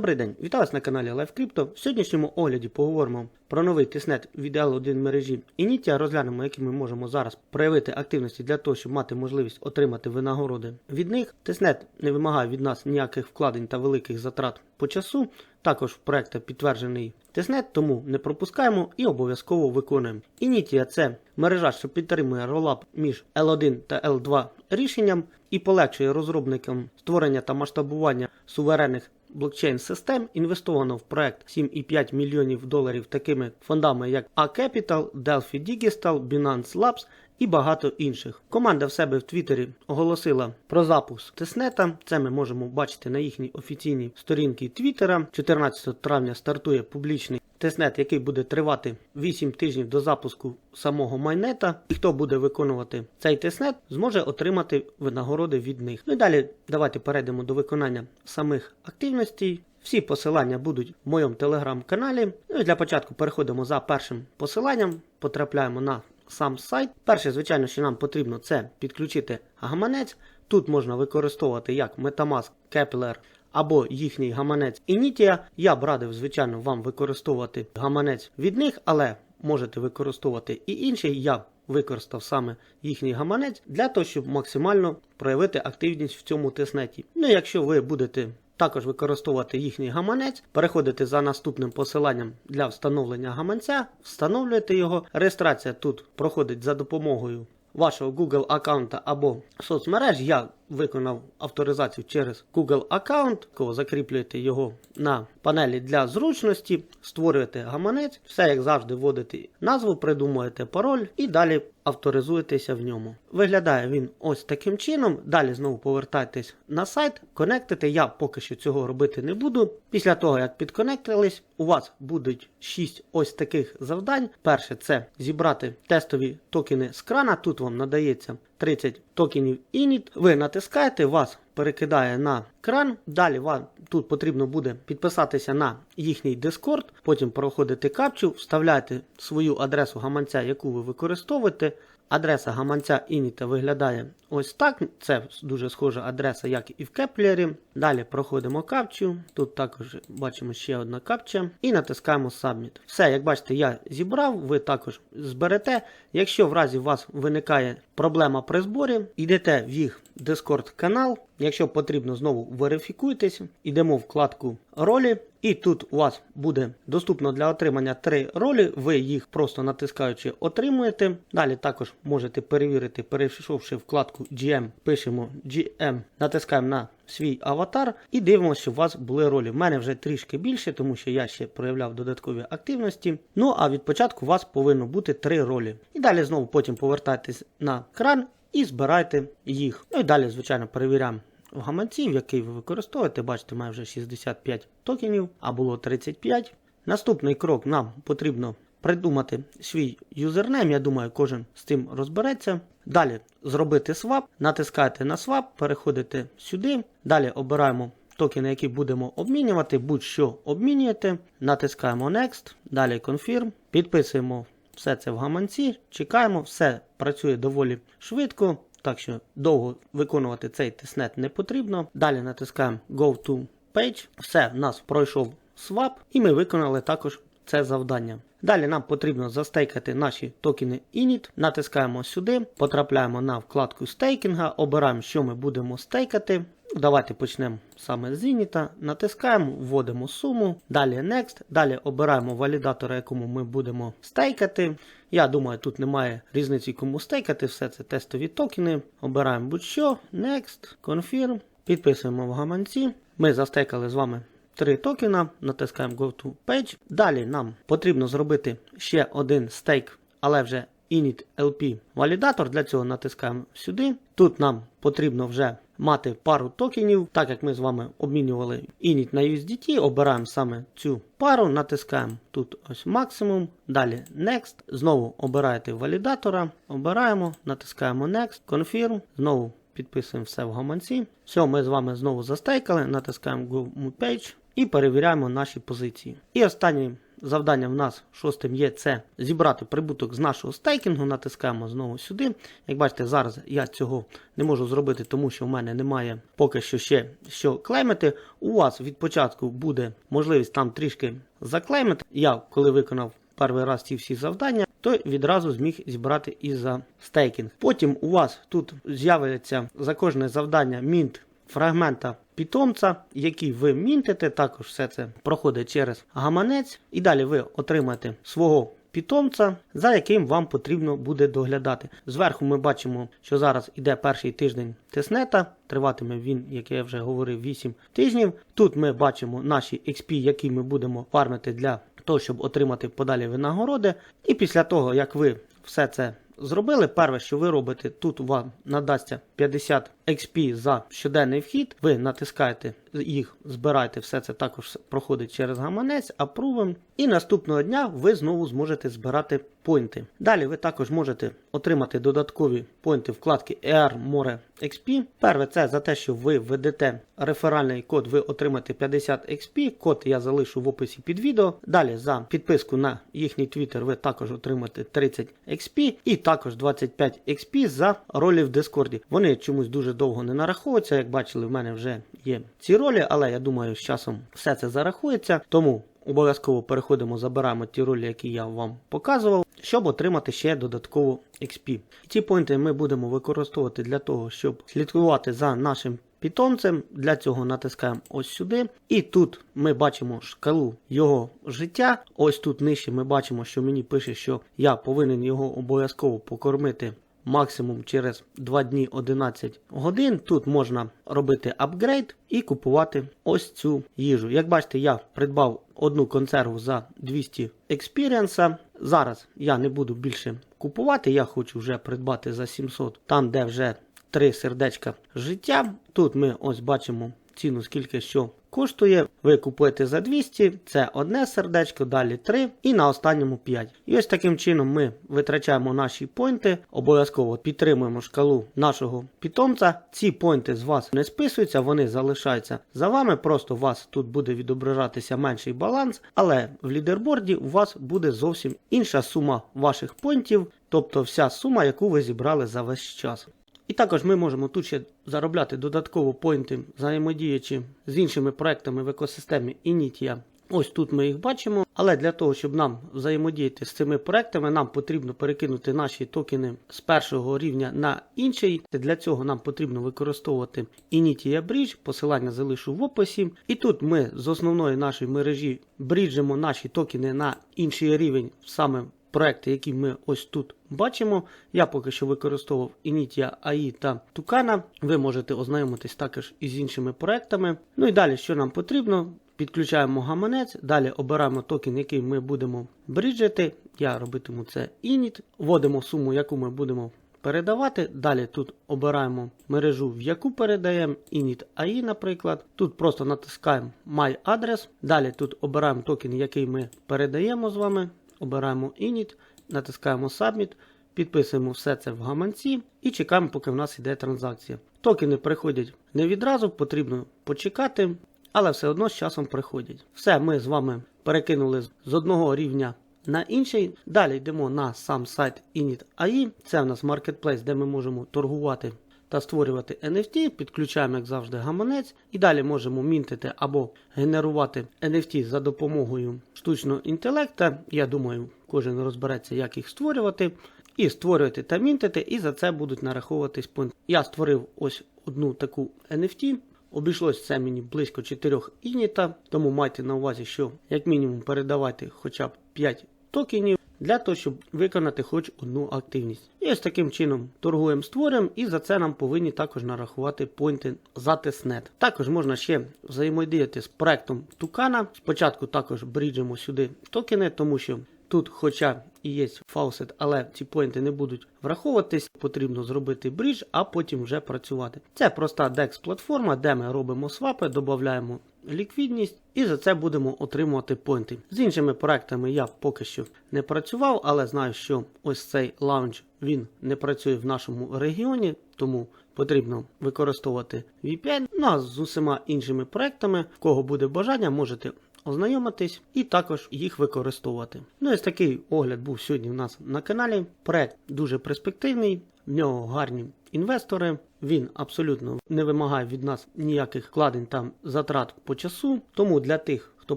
Добрий день, вітаю вас на каналі Live Crypto. В сьогоднішньому огляді поговоримо про новий тиснет від L1 мережі Initia. Розглянемо, які ми можемо зараз проявити активності для того, щоб мати можливість отримати винагороди від них. Тиснет не вимагає від нас ніяких вкладень та великих затрат по часу. Також в проекта підтверджений тиснет, тому не пропускаємо і обов'язково виконуємо. Initia – це мережа, що підтримує ролап між L1 та L2 рішенням і полегшує розробникам створення та масштабування суверенних блокчейн-систем. Інвестовано в проект 7,5 мільйонів доларів такими фондами, як A-Capital, Delphi Digital, Binance Labs і багато інших. Команда в себе в Твіттері оголосила про запуск Теснета. Це ми можемо бачити на їхній офіційній сторінці Твіттера. 14 травня стартує публічний тиснет, який буде тривати 8 тижнів до запуску самого майнета. І хто буде виконувати цей тиснет, зможе отримати винагороди від них. Ну і далі давайте перейдемо до виконання самих активностей. Всі посилання будуть в моєму телеграм-каналі. Ну і для початку переходимо за першим посиланням, потрапляємо на сам сайт. Перше, звичайно, що нам потрібно, це підключити гаманець. Тут можна використовувати як Metamask, Kepler або їхній гаманець Initia. Я б радив, звичайно, вам використовувати гаманець від них, але можете використовувати і інший. Я використав саме їхній гаманець для того, щоб максимально проявити активність в цьому тиснеті. Ну, якщо ви будете також використовувати їхній гаманець, переходите за наступним посиланням для встановлення гаманця, встановлюєте його. Реєстрація тут проходить за допомогою вашого Google аккаунта або соцмереж. Я виконав авторизацію через Google аккаунт, закріплюєте його на панелі для зручності, створюєте гаманець, все як завжди вводите назву, придумуєте пароль і далі авторизуєтеся в ньому. Виглядає він ось таким чином. Далі знову повертайтесь на сайт, конектите. Я поки що цього робити не буду. Після того, як підконектились, у вас будуть 6 ось таких завдань. Перше це зібрати тестові токени з крана. Тут вам надається 30 токенів init. Ви натискаєте, вас перекидає на кран. Далі вам тут потрібно буде підписатися на їхній Discord, потім проходити капчу, вставляєте свою адресу гаманця, яку ви використовуєте. Адреса гаманця Ініта виглядає ось так. Це дуже схожа адреса, як і в Кеплері. Далі проходимо капчу. Тут також бачимо ще одна капча. І натискаємо Submit. Все, як бачите, я зібрав, ви також зберете. Якщо в разі у вас виникає проблема при зборі, йдете в їх Discord канал. Якщо потрібно, знову верифікуйтесь. Йдемо в вкладку ролі. І тут у вас буде доступно для отримання три ролі. Ви їх просто натискаючи отримуєте. Далі також можете перевірити, перейшовши вкладку GM, пишемо GM, натискаємо на свій аватар і дивимося, що у вас були ролі. В мене вже трішки більше, тому що я ще проявляв додаткові активності. Ну а від початку у вас повинно бути три ролі. І далі знову потім повертайтесь на кран і збирайте їх. Ну і далі, звичайно, перевіряємо в гаманці, який ви використовуєте, бачите, має вже 65 токенів, а було 35. Наступний крок нам потрібно придумати свій юзернейм. Я думаю, кожен з цим розбереться. Далі зробити свап, натискаєте на свап, переходите сюди. Далі обираємо токени, які будемо обмінювати, будь-що обмінюєте. Натискаємо Next, далі Confirm, підписуємо все це в гаманці, чекаємо, все працює доволі швидко. Так що довго виконувати цей тестнет не потрібно. Далі натискаємо Go to Page. Все, в нас пройшов свап, і ми виконали також це завдання. Далі нам потрібно застейкати наші токени Init. Натискаємо сюди, потрапляємо на вкладку стейкінга, обираємо, що ми будемо стейкати. Давайте почнемо саме з Init. Натискаємо, вводимо суму, далі Next, далі обираємо валідатора, якому ми будемо стейкати. Я думаю, тут немає різниці, кому стейкати, все це тестові токени. Обираємо будь-що, Next, Confirm, підписуємо в гаманці. Ми застейкали з вами три токена, натискаємо Go to Page. Далі нам потрібно зробити ще один стейк, але вже init LP валідатор. Для цього натискаємо сюди. Тут нам потрібно вже мати пару токенів, так як ми з вами обмінювали init на USDT, обираємо саме цю пару, натискаємо тут ось максимум. Далі Next. Знову обираєте валідатора, обираємо, натискаємо Next, Confirm, знову підписуємо все в гаманці. Все, ми з вами знову застейкали, натискаємо Go Page і перевіряємо наші позиції. І останній завдання в нас шостим є це зібрати прибуток з нашого стейкінгу. Натискаємо знову сюди. Як бачите, зараз я цього не можу зробити, тому що в мене немає поки що ще що клеймити. У вас від початку буде можливість там трішки заклеймити. Я коли виконав перший раз ці всі завдання, то відразу зміг зібрати і за стейкінг. Потім у вас тут з'явиться за кожне завдання мінт фрагмента питомця, який ви мінтите. Також все це проходить через гаманець. І далі ви отримаєте свого питомця, за яким вам потрібно буде доглядати. Зверху ми бачимо, що зараз іде перший тиждень теснета. Триватиме він, як я вже говорив, 8 тижнів. Тут ми бачимо наші XP, які ми будемо фармити для того, щоб отримати подалі винагороди. І після того, як ви все це зробили, перше, що ви робите, тут вам надасться 50 XP за щоденний вхід. Ви натискаєте їх, збираєте, все це також проходить через гаманець, апрувом. І наступного дня ви знову зможете збирати поінти. Далі ви також можете отримати додаткові поінти вкладки ER More XP. Перше, це за те, що ви введете реферальний код, ви отримаєте 50 XP. Код я залишу в описі під відео. Далі за підписку на їхній Twitter ви також отримаєте 30 XP і також 25 XP за ролі в Дискорді. Вони чомусь дуже довго не нараховуються. Як бачили, в мене вже є ці ролі, але я думаю, з часом все це зарахується. Тому обов'язково переходимо, забираємо ті ролі, які я вам показував, щоб отримати ще додатково XP. Ці поінти ми будемо використовувати для того, щоб слідкувати за нашим Питомцем для цього натискаємо ось сюди. І тут ми бачимо шкалу його життя. Ось тут нижче ми бачимо, що мені пише, що я повинен його обов'язково покормити максимум через 2 дні 11 годин. Тут можна робити апгрейд і купувати ось цю їжу. Як бачите, я придбав одну консерву за 200 експіріенса. Зараз я не буду більше купувати, я хочу вже придбати за 700, там де вже три сердечка життя. Тут ми ось бачимо ціну, скільки що коштує. Ви купуєте за 200, це одне сердечко, далі 3 і на останньому 5. І ось таким чином ми витрачаємо наші поінти, обов'язково підтримуємо шкалу нашого питомця. Ці поінти з вас не списуються, вони залишаються за вами. Просто у вас тут буде відображатися менший баланс, але в лідерборді у вас буде зовсім інша сума ваших поінтів, тобто вся сума, яку ви зібрали за весь час. І також ми можемо тут ще заробляти додатково поінти, взаємодіючи з іншими проектами в екосистемі Initia. Ось тут ми їх бачимо. Але для того, щоб нам взаємодіяти з цими проектами, нам потрібно перекинути наші токени з першого рівня на інший. Для цього нам потрібно використовувати Initia Bridge, посилання залишу в описі. І тут ми з основної нашої мережі бріджимо наші токени на інший рівень саме проекти, які ми ось тут бачимо. Я поки що використовував Initia AI та Tucana. Ви можете ознайомитись також із іншими проектами. Ну і далі, що нам потрібно? Підключаємо гаманець, далі обираємо токен, який ми будемо бріджити. Я робитиму це init, вводимо суму, яку ми будемо передавати. Далі тут обираємо мережу, в яку передаємо init AI, наприклад. Тут просто натискаємо My Address. Далі тут обираємо токен, який ми передаємо з вами. Обираємо init, натискаємо Submit, підписуємо все це в гаманці і чекаємо, поки в нас йде транзакція. Токени приходять не відразу, потрібно почекати, але все одно з часом приходять. Все, ми з вами перекинули з одного рівня на інший. Далі йдемо на сам сайт init.ai. Це в нас маркетплейс, де ми можемо торгувати та створювати NFT, підключаємо, як завжди, гаманець, і далі можемо мінтити або генерувати NFT за допомогою штучного інтелекту. Я думаю, кожен розбереться, як їх створювати. І створювати та мінтити, і за це будуть нараховуватись пункти. Я створив ось одну таку NFT. Обійшлось це мені близько 4 ініта, тому майте на увазі, що як мінімум передавати хоча б 5 токенів для того, щоб виконати хоч одну активність. І ось таким чином торгуємо створюємо, і за це нам повинні також нарахувати поінти за тестнет. Також можна ще взаємодіяти з проектом Тукана. Спочатку також бріджимо сюди токени, тому що тут, хоча і є фаусет, але ці поінти не будуть враховуватись, потрібно зробити брідж, а потім вже працювати. Це проста DEX платформа, де ми робимо свапи, додаємо ліквідність і за це будемо отримувати поінти. З іншими проектами я поки що не працював, але знаю, що ось цей лаунч він не працює в нашому регіоні, тому потрібно використовувати VPN. Ну а з усіма іншими проектами, в кого буде бажання, можете ознайомитись і також їх використовувати. Ну, ось такий огляд був сьогодні у нас на каналі. Проект дуже перспективний, в нього гарні інвестори. Він абсолютно не вимагає від нас ніяких вкладень там затрат по часу. Тому для тих, хто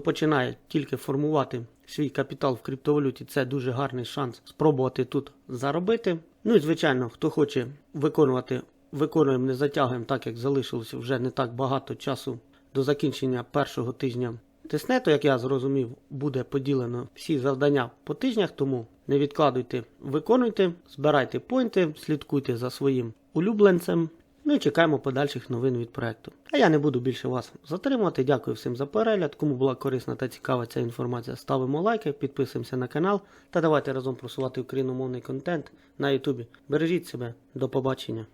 починає тільки формувати свій капітал в криптовалюті, це дуже гарний шанс спробувати тут заробити. Ну і звичайно, хто хоче виконувати, виконуємо, не затягуємо, так як залишилося вже не так багато часу до закінчення першого тижня тиснету, як я зрозумів, буде поділено всі завдання по тижнях, тому не відкладуйте, виконуйте, збирайте поінти, слідкуйте за своїм улюбленцем. Ну і чекаємо подальших новин від проекту. А я не буду більше вас затримувати. Дякую всім за перегляд. Кому була корисна та цікава ця інформація, ставимо лайки, підписуємося на канал та давайте разом просувати україномовний контент на Ютубі. Бережіть себе, до побачення.